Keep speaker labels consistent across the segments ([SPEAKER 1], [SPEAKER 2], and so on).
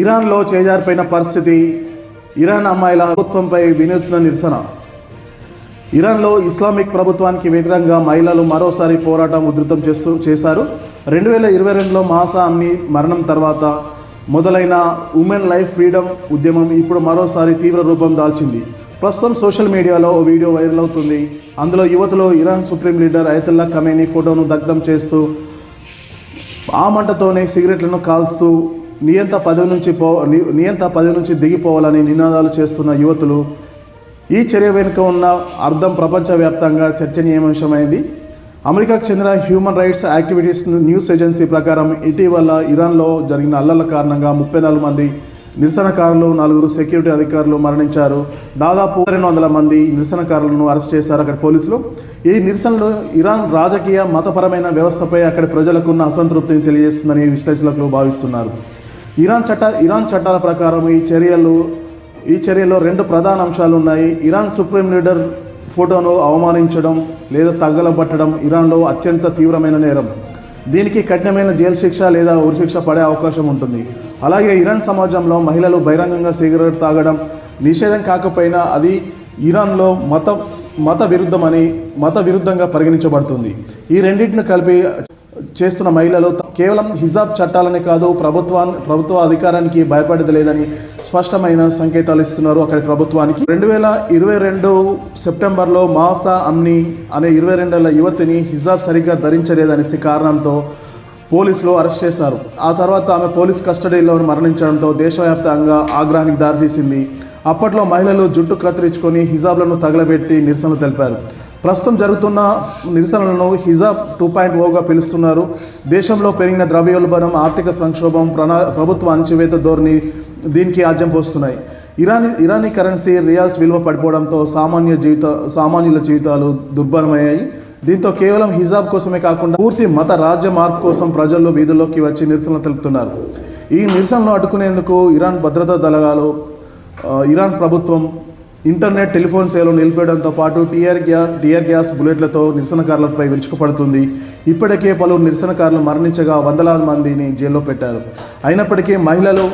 [SPEAKER 1] ఇరాన్లో చేజారిపోయిన పరిస్థితి ఇరాన్ అమ్మాయిల ప్రభుత్వంపై వినూత్న నిరసన. ఇరాన్లో ఇస్లామిక్ ప్రభుత్వానికి వ్యతిరేకంగా మహిళలు మరోసారి పోరాటం ఉధృతం చేస్తూ చేశారు. రెండు వేల ఇరవై రెండులో మాసా అమ్మి మరణం తర్వాత మొదలైన ఉమెన్ లైఫ్ ఫ్రీడమ్ ఉద్యమం ఇప్పుడు మరోసారి తీవ్ర రూపం దాల్చింది. ప్రస్తుతం సోషల్ మీడియాలో ఓ వీడియో వైరల్ అవుతుంది. అందులో యువతలో Iran supreme leader Ayatollah Khamenei ఫోటోను దగ్ధం చేస్తూ ఆ మంటతోనే సిగరెట్లను కాల్స్తూ నియంత పదవి నుంచి పో నియంత పదవి నుంచి దిగిపోవాలని నినాదాలు చేస్తున్న యువతులు ఈ చర్య వెనుక ఉన్న అర్థం ప్రపంచవ్యాప్తంగా చర్చనీయాంశమైంది. అమెరికాకు చెందిన human rights activities news agency ప్రకారం ఇటీవల ఇరాన్లో జరిగిన అల్లర్ల కారణంగా ముప్పై నాలుగు మంది నిరసనకారులు నలుగురు సెక్యూరిటీ అధికారులు మరణించారు. దాదాపు రెండు వందల మంది నిరసనకారులను అరెస్ట్ చేశారు అక్కడ పోలీసులు. ఈ నిరసనలు ఇరాన్ రాజకీయ మతపరమైన వ్యవస్థపై అక్కడి ప్రజలకు ఉన్న అసంతృప్తిని తెలియజేస్తుందని విశ్లేషకులు భావిస్తున్నారు. ఇరాన్ చట్ట ఇరాన్ చట్టాల ప్రకారం ఈ చర్యలు ఈ చర్యలో రెండు ప్రధాన అంశాలు ఉన్నాయి ఇరాన్ సుప్రీం లీడర్ ఫోటోను అవమానించడం లేదా తగలబట్టడం ఇరాన్లో అత్యంత తీవ్రమైన నేరం. దీనికి కఠినమైన జైలు శిక్ష లేదా ఉరిశిక్ష పడే అవకాశం ఉంటుంది. అలాగే ఇరాన్ సమాజంలో మహిళలు బహిరంగంగా సిగరెట్ తాగడం నిషేధం కాకపోయినా అది ఇరాన్లో మత మత విరుద్ధమని మత విరుద్ధంగా పరిగణించబడుతుంది. ఈ రెండింటిని కలిపి చేస్తున్న మహిళలు కేవలం హిజాబ్ చట్టాలనే కాదు ప్రభుత్వాన్ని ప్రభుత్వ అధికారానికి భయపడలేదని స్పష్టమైన సంకేతాలు ఇస్తున్నారు అక్కడి ప్రభుత్వానికి. రెండు వేల ఇరవై రెండు సెప్టెంబర్లో మాసా అమ్ని అనే ఇరవై రెండేళ్ళ యువతిని హిజాబ్ సరిగ్గా ధరించలేదనేసి కారణంతో పోలీసులు అరెస్ట్ చేశారు. ఆ తర్వాత ఆమె పోలీస్ కస్టడీలో మరణించడంతో దేశవ్యాప్తంగా ఆగ్రహానికి దారితీసింది. అప్పట్లో మహిళలు జుట్టు కత్తిరించుకొని హిజాబ్లను తగలబెట్టి నిరసనలు తెలిపారు. ప్రస్తుతం జరుగుతున్న నిరసనలను హిజాబ్ టూ పాయింట్ ఓగా పిలుస్తున్నారు. దేశంలో పెరిగిన ద్రవ్యోల్బణం ఆర్థిక సంక్షోభం ప్రణా ప్రభుత్వ అణచివేత ధోరణి దీనికి ఆజ్యం పోస్తున్నాయి. ఇరానీ ఇరానీ కరెన్సీ రియాల్స్ విలువ పడిపోవడంతో సామాన్య జీవిత సామాన్యుల జీవితాలు దుర్భరమయ్యాయి. దీంతో కేవలం హిజాబ్ కోసమే కాకుండా పూర్తి మత రాజ్య మార్పు కోసం ప్రజలు వీధుల్లోకి వచ్చి నిరసనలు తెలుపుతున్నారు. ఈ నిరసనలు అడ్డుకునేందుకు ఇరాన్ భద్రతా దళాలు ఇరాన్ ప్రభుత్వం ఇంటర్నెట్ టెలిఫోన్ సేవలు నిలిపేయడంతో పాటు టీఆర్ గ్యాస్ టీఆర్ గ్యాస్ బుల్లెట్లతో నిరసనకారులపై విరుచుకుపడుతుంది. ఇప్పటికే పలువురు నిరసనకారులు మరణించగా వందలాది మందిని జైల్లో పెట్టారు. అయినప్పటికీ మహిళలు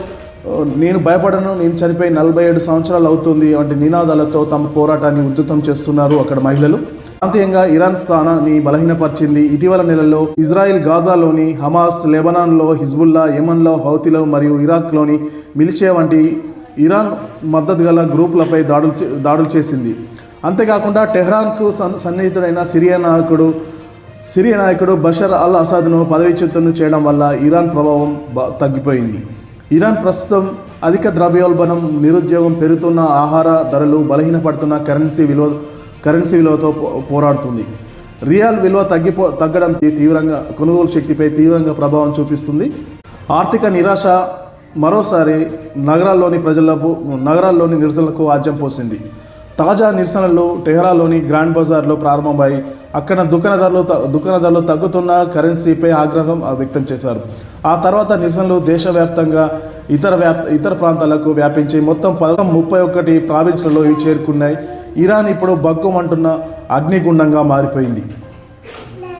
[SPEAKER 1] నేను భయపడను నేను చనిపోయి నలభై ఏడు సంవత్సరాలు అవుతుంది వంటి నినాదాలతో తమ పోరాటాన్ని ఉధృతం చేస్తున్నారు అక్కడ మహిళలు. ప్రాంతీయంగా ఇరాన్ స్థానాన్ని బలహీనపరిచింది. ఇటీవల నెలల్లో ఇజ్రాయిల్ గాజాలోని హమాస్ లెబనాన్లో హిజ్బుల్లా యెమన్లో హౌతిలో మరియు ఇరాక్లోని మిలిషియా వంటి ఇరాన్ మద్దతు గల గ్రూపులపై దాడులు చే- దాడులు చేసింది. అంతేకాకుండా టెహ్రాన్కు సన్ సన్నిహితుడైన సిరియా నాయకుడు సిరియా నాయకుడు బషర్ అల్ అసాద్ను పదవిచ్యుతును చేయడం వల్ల ఇరాన్ ప్రభావం తగ్గిపోయింది. ఇరాన్ ప్రస్తుతం అధిక ద్రవ్యోల్బణం నిరుద్యోగం పెరుగుతున్న ఆహార ధరలు బలహీనపడుతున్న కరెన్సీ విలువ కరెన్సీ విలువతో పోరాడుతుంది. రియల్ విలువ తగ్గిపో తగ్గడం తీవ్రంగా కొనుగోలు శక్తిపై తీవ్రంగా ప్రభావం చూపిస్తుంది. ఆర్థిక నిరాశ మరోసారి నగరాల్లోని ప్రజలకు నగరాల్లోని నిరసనలకు ఆజ్యం పోసింది. తాజా నిరసనలు టెహరాలోని గ్రాండ్ బజార్లో ప్రారంభమై అక్కడ దుకాణదారులు దుకాణదారులు తగ్గుతున్న కరెన్సీపై ఆగ్రహం వ్యక్తం చేశారు. ఆ తర్వాత నిరసనలు దేశవ్యాప్తంగా ఇతర వ్యాప్ ఇతర ప్రాంతాలకు వ్యాపించి మొత్తం పదం ముప్పై ఒకటి ప్రావిన్స్లలో ఇవి చేరుకున్నాయి. ఇరాన్ ఇప్పుడు బగ్గుమంటున్న అగ్నిగుండంగా మారిపోయింది.